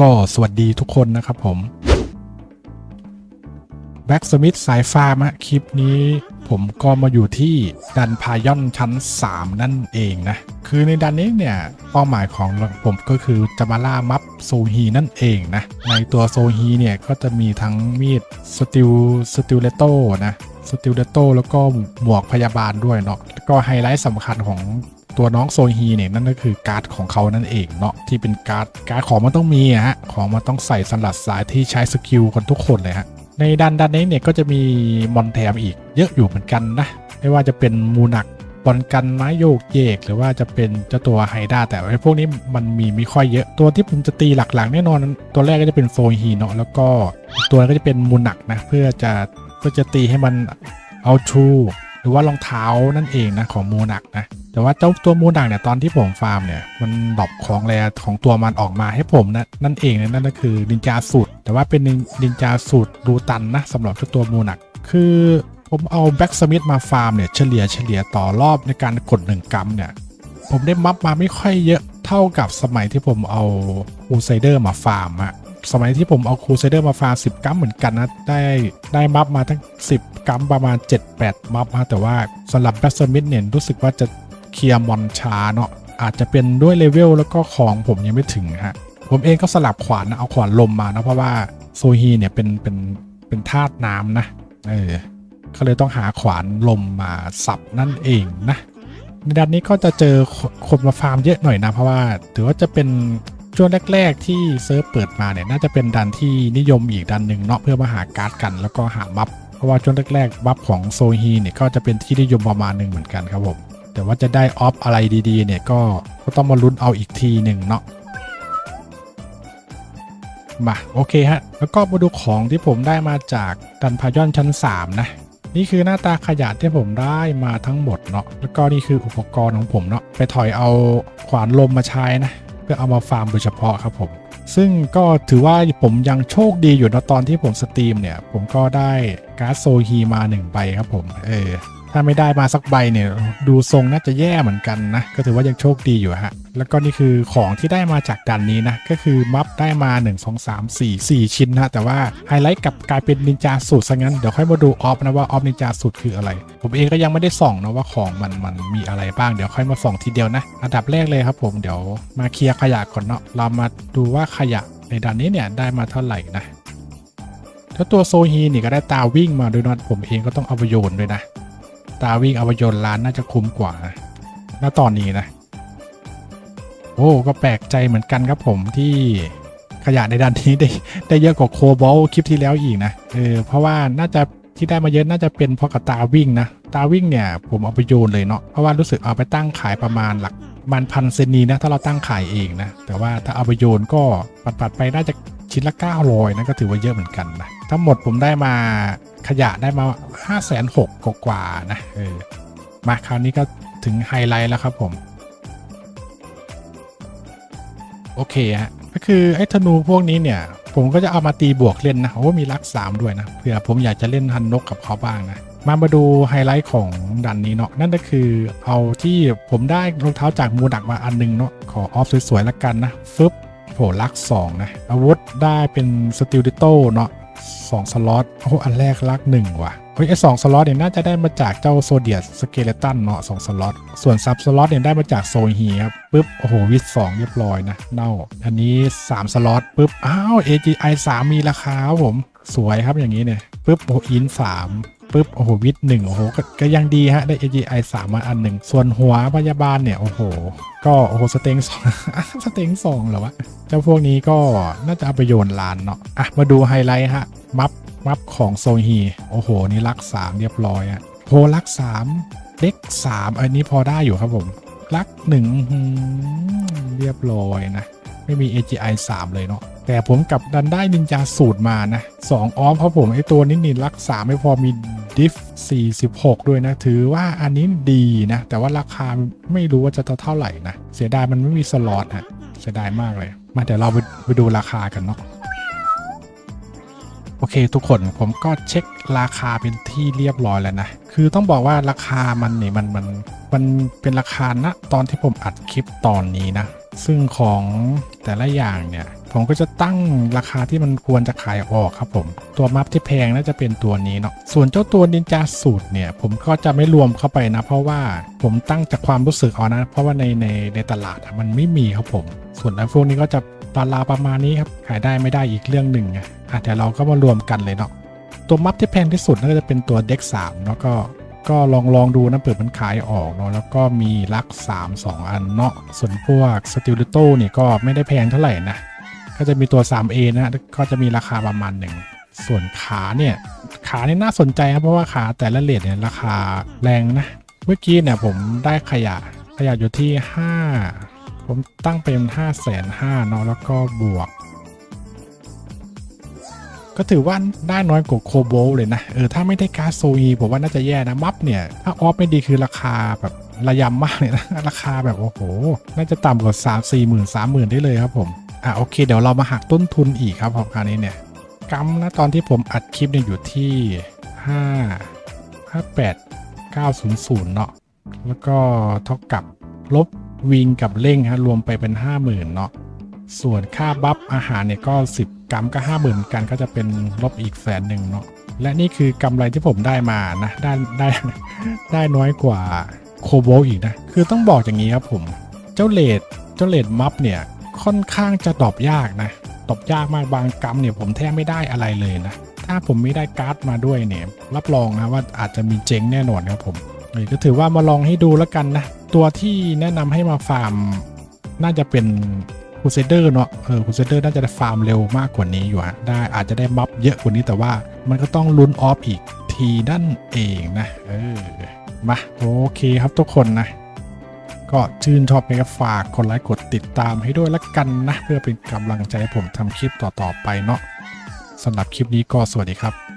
ก็สวัสดีทุกคนนะครับผมแบ็กสมิธสายฟ้ามะคลิปนี้ผมก็มาอยู่ที่ดันพายอนชั้น 3 นั่นเองนะ คือในดันนี้เนี่ยเป้าหมายของผมก็คือจะมาล่ามัฟโซฮีนั่นเองนะ ในตัวโซฮีเนี่ยก็จะมีทั้งมีดสติลสติลเลโตนะสติลเลโตแล้วก็หมวกพยาบาลด้วยเนาะแล้วก็ไฮไลท์สำคัญของ ตัวน้องโซฮีเนี่ยนั่นก็คือการ์ดของเขานั่นเองเนาะที่เป็นการ์ดการ์ดของมันต้องมีฮะของมันต้องใส่สลัดสายที่ใช้สกิลกันทุกคนเลยฮะในดันดันนี้เนี่ยก็จะมีมอนแถมอีกเยอะอยู่เหมือนกันนะไม่ว่าจะเป็นมูนักบอลกันไม้โยกเยก หรือว่าจะเป็นเจ้าตัวไฮด้าแต่ไอ้พวกนี้มันมีไม่ค่อยเยอะตัวที่ผมจะตีหลักๆแน่นอน ตัวแรกก็จะเป็นโซฮีเนาะแล้วก็ตัวก็จะเป็นมูนักนะเพื่อจะเพื่อจะตีให้มันเอาชูหรือว่ารองเท้านั่นเองนะของมูนักนะ แต่ว่าเจ้าตัวมูดังเนี่ยตอนที่ผมฟาร์มเนี่ยมันดรอปของแรของตัวมันออกมาให้ผมนะนั่นเองนะนั่นก็คือนินจาสูตร แต่ว่าเป็นนินจาสูตรดูตันนะสำหรับเจ้าตัวมูนักคือผมเอาแบ็กสมิธมาฟาร์มเนี่ยเฉลี่ยเฉลี่ยต่อรอบในการกดหนึ่งกรัมเนี่ยผมได้มัฟมาไม่ค่อยเยอะเท่ากับสมัยที่ผมเอาคูไซเดอร์มาฟาร์มอะสมัยที่ผมเอาคูไซเดอร์มาฟาร์ม10กัมเหมือนกันนะได้ได้มัฟมาทั้ง 10กัมประมาณ 7-8 มัฟนะแต่ว่าสำหรับแบ็กสมิธเนี่ยรู้สึกว่าจะ เคลียร์มอนช้าเนาะอาจจะเป็นด้วยเลเวลแล้วก็ของผมยังไม่ถึงฮะผมเองก็สลับขวานนะเอาขวานลมมานะเพราะว่าโซฮีเนี่ยเป็นเป็นเป็นธาตุน้ำนะเออก็เลยต้องหาขวานลมมาสับนั่นเองนะในดันนี้ก็จะเจอคนมาฟาร์มเยอะหน่อยนะ เพราะว่าถือว่าจะเป็นช่วงแรก ๆ ที่เซิร์ฟเปิดมาเนี่ยน่าจะเป็นดันที่นิยมอีกดันหนึ่งเนาะเพื่อมาหาการ์ดกันแล้วก็หาบัฟเพราะว่าช่วงแรกๆบัฟของโซฮีเนี่ยก็จะเป็นที่นิยมประมาณหนึ่งเหมือนกันครับผม แต่ว่าจะได้ออฟอะไรดีๆเนี่ยก็ก็ต้องมาลุ้นเอาอีกทีหนึ่งเนาะมาโอเคฮะ แล้วก็มาดูของที่ผมได้มาจากดันพายอนชั้น 3 นะ นี่คือหน้าตาขยะที่ผมได้มาทั้งหมดเนาะแล้วก็นี่คืออุปกรณ์ของผมเนาะไปถอยเอาขวานลมมาใช้นะ เพื่อเอามาฟาร์มโดยเฉพาะครับผม ซึ่งก็ถือว่าผมยังโชคดีอยู่นะตอนที่ผมสตรีมเนี่ย ผมก็ได้การ์ดโซฮีมา1ใบครับผมเออ ถ้าไม่ได้มาสักใบเนี่ย ดูทรงน่าจะแย่เหมือนกันนะ ก็ถือว่ายังโชคดีอยู่ฮะ แล้วก็นี่คือของที่ได้มาจากดันนี้นะ ก็คือมัฟได้มา 1 2 3 4 4 ชิ้นนะแต่ว่าไฮไลท์กลับกลายเป็นนินจาสูตรซะงั้น เดี๋ยวค่อยมาดูออฟนะว่าออฟนินจาสูตรคืออะไร ผมเองก็ยังไม่ได้ส่องนะว่าของมันมันมีอะไรบ้างเดี๋ยวค่อยมาส่องทีเดียวนะ อันดับแรกเลยครับผมเดี๋ยวมาเคลียร์ขยะก่อนเนาะเรามาดูว่าขยะในดันนี้เนี่ยได้มาเท่าไหร่นะถ้าตัวโซฮีนี่ก็ได้ตาวิ่งมาด้วยนะผมเองก็ต้องเอาไปโยนด้วยนะ ตาวิ่งเอาไปโยนร้านน่าจะคุ้มกว่านะณตอนนี้นะ โอ้ก็แปลกใจเหมือนกันครับผมที่ขยะในด้านนี้ได้ได้เยอะกว่าโคบอลคลิปที่แล้วอีกนะเออเพราะว่าน่าจะที่ได้มาเยอะน่าจะเป็นเพราะกับตาวิ่งนะตาวิ่งเนี่ยผมเอาไปโยนเลยเนาะเพราะว่ารู้สึกเอาไปตั้งขายประมาณหลักมันพันเซนนีนะถ้าเราตั้งขายเองนะแต่ว่าถ้าเอาไปโยนก็ปัดๆไปน่าจะชิ้นละ900นะก็ถือว่าเยอะเหมือนกันนะทั้งหมดผมได้มา ขยะได้มา5 6 0 0 0กว่านะเออมาคราวนี้ก็ถึงไฮไลท์แล้วครับผม โอเคฮะก็คือไอ้ธนูพวกนี้เนี่ย ผมก็จะเอามาตีบวกเล่นนะโอ้มีลักสามด้วยนะเผื่อผมอยากจะเล่นฮันนกกับเขาบ้างนะมามาดูไฮไลท์ของดันนี้เนาะนั่นก็คือเอาที่ผมได้รองเท้าจากมูดักมาอันนึงเนาะขอออฟสวยๆแล้วกันนะฟึบโผลักสองนะอาวุธได้เป็นสติลดิโตเนาะ สองสล็อตโอ้อันแรกลักหนึ่งว่ะเฮ้ยไอสองสล็อตเนี่ยน่าจะได้มาจากเจ้าโซเดียสสเกเลตันเนาะสองสล็อตส่วนซับสล็อตเนี่ยได้มาจากโซฮีครับปุ๊บโอ้โหวิทสองเรียบร้อยนะเน่าอันนี้3สล็อตปุ๊บอ้าว AGI 3 มีราคาผมสวยครับอย่างนี้เนี่ยปุ๊บโออินสาม ปุ๊บโอ้โหวิทหนึ่งโอ้โหก็ยังดีฮะได้ AGI 3 มาอันหนึ่งส่วนหัวพยาบาลเนี่ย โอ้โห ก็โอ้โหสเต็งสองสเต็งสองเหรอวะเจ้าพวกนี้ก็น่าจะเอาไปโยนลานเนาะอะมาดูไฮไลท์ฮะมัฟมัฟของโซฮี โอ้โห นี่ลักสามเรียบร้อยอะโหลักสามเด็กสามอันนี้พอได้อยู่ครับผม ลักหนึ่งเรียบร้อยนะ ไม่มี AGI 3 เลยเนาะแต่ผมกลับดันได้นินจาสูตรมานะ2ออมเพราะผมไอตัวนี้นี่รักษามไม่พอมี ดิฟ46 ด้วยนะ ถือว่าอันนี้ดีนะ แต่ว่าราคาไม่รู้ว่าจะเท่าไหร่นะ เสียดายมันไม่มีสล็อตฮะเสียดายมากเลย มาเดี๋ยวเราไปไปดูราคากันเนาะโอเคทุกคนผมก็เช็คราคาเป็นที่เรียบร้อยแล้วนะ คือต้องบอกว่าราคามันนี่มันมันมันเป็นราคาณตอนที่ผมอัดคลิปตอนนี้นะ ซึ่งของแต่ละอย่างเนี่ย ผมก็จะตั้งราคาที่มันควรจะขายออกครับผมตัวมัฟที่แพงน่าจะเป็นตัวนี้เนาะส่วนเจ้าตัวนินจาสูตรเนี่ยผมก็จะไม่รวมเข้าไปนะ เพราะว่าผมตั้งจากความรู้สึกเอานะ เพราะว่าในในในตลาดมันไม่มีครับผม ส่วนไอ้พวกนี้ก็จะตาราประมาณนี้ครับขายได้ไม่ได้อีกเรื่องหนึ่งอะเดี๋ยวเราก็มารวมกันเลยเนาะตัวมัฟที่แพงที่สุดน่าจะเป็นตัวเด็ก3เนาะก็ก็ลองลองดูนะเปิดมันขายออกเนาะแล้วก็มีลัก 3 2 อันเนาะส่วนพวกสติลโต้เนี่ยก็ไม่ได้แพงเท่าไหร่นะ ก็จะมีตัว 3A นะก็จะมีราคาประมาณหนึ่งส่วนขาเนี่ยขาเนี่ยน่าสนใจครับเพราะว่าขาแต่ละเลทเนี่ยราคาแรงนะ เมื่อกี้เนี่ยผมได้ขยะขยะอยู่ที่ 5 ผมตั้งเป็น 5 5 0 0 0เนาะแล้วก็บวก ก็ถือว่าได้น้อยกว่าโคโบลเลยนะ เออ ถ้าไม่ได้การโซอีผมว่าน่าจะแย่นะมัฟเนี่ย ถ้าออฟไม่ดีคือราคาแบบระยำมากเลยนะ ราคาแบบโอ้โห น่าจะต่ำกว่า 3 4 0 0 0 0 3 0,000 ได้เลยครับผม อะโอเคเดี๋ยวเรามาหักต้นทุนอีกครับพอคราวนี้เนี่ยกัมนะตอนที่ผมอัดคลิปเนี่ยอยู่ที่ 5 58 900 เนาะแล้วก็เท่ากับลบวิงกับเร่งฮะรวมไปเป็น 50,000 เนาะส่วนค่าบัฟอาหารเนี่ยก็ 10 กรัมก็ 50,000เหมือนกันก็จะเป็นลบอีกแสนหนึ่งเนาะและนี่คือกำไรที่ผมได้มานะได้ได้ได้น้อยกว่าโคโบลอีกนะ คือต้องบอกอย่างนี้ครับผม เจ้าเลดเจ้าเลดมัฟเนี่ย ค่อนข้างจะดอปยากนะดอปยากมากบางกรัมเนี่ยผมแทบไม่ได้อะไรเลยนะ ถ้าผมไม่ได้การ์ดมาด้วยเนี่ย รับรองนะว่าอาจจะมีเจ๊งแน่นอนครับผมก็ถือว่ามาลองให้ดูแล้วกันนะ ตัวที่แนะนำให้มาฟาร์ม น่าจะเป็นคูเซเดอร์เนาะเออคูเซเดอร์น่าจะได้ฟาร์มเร็วมากกว่านี้อยู่ฮะได้อาจจะได้บัฟเยอะกว่านี้แต่ว่ามันก็ต้องลุ้นออฟอีกทีนั่นเองนะเออมาโอเคครับทุกคนนะ ก็ชื่นชอบไปก็ฝากกดไลค์กดติดตามให้ด้วยละกันนะ เพื่อเป็นกำลังใจให้ผมทำคลิปต่อๆไปเนาะสำหรับคลิปนี้ก็สวัสดีครับ